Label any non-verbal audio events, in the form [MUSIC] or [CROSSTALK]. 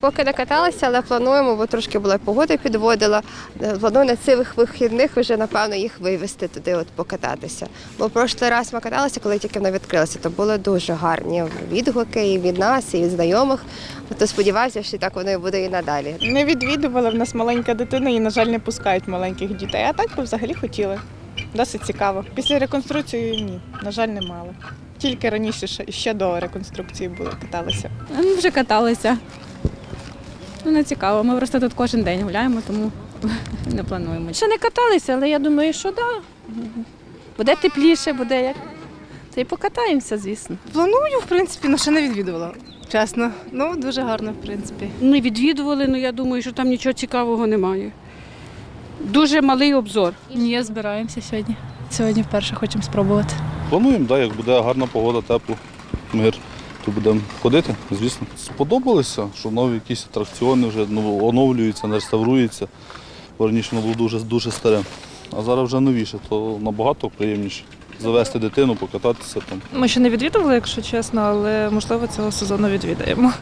Поки не каталися, але плануємо, бо трошки була погода підводила. Е, Планую на цих вихідних вже напевно їх вивезти туди, от покататися. Бо прошлий раз ми каталися, коли тільки вони відкрилися, то були дуже гарні відгуки і від нас, і від знайомих. То сподіваюся, що так воно і буде і надалі. Не відвідували, в нас маленька дитина і, на жаль, не пускають маленьких дітей. А так би взагалі хотіли. Досить цікаво. Після реконструкції ні, на жаль, не мали. Тільки раніше ще- ще до реконструкції були, каталися. Ми вже каталися. Ну, не цікаво. Ми просто тут кожен день гуляємо, тому [LAUGHS] не плануємо. Ще не каталися, але я думаю, що да. Буде тепліше, буде як. Та й покатаємося, звісно. Планую, в принципі, але ще не відвідувала. Чесно. Ну, дуже гарно, в принципі. Не відвідували, але я думаю, що там нічого цікавого немає. Дуже малий обзор. Ні, збираємося сьогодні. Сьогодні вперше хочемо спробувати. Плануємо, да, як буде гарна погода, тепло, мир, то будемо ходити, звісно. Сподобалося, що нові якісь атракціони вже ну, оновлюються, реставруються. Раніше воно було дуже, дуже старе. А зараз вже новіше, то набагато приємніше. Завести дитину, покататися там. Ми ще не відвідували, якщо чесно, але можливо цього сезону відвідаємо.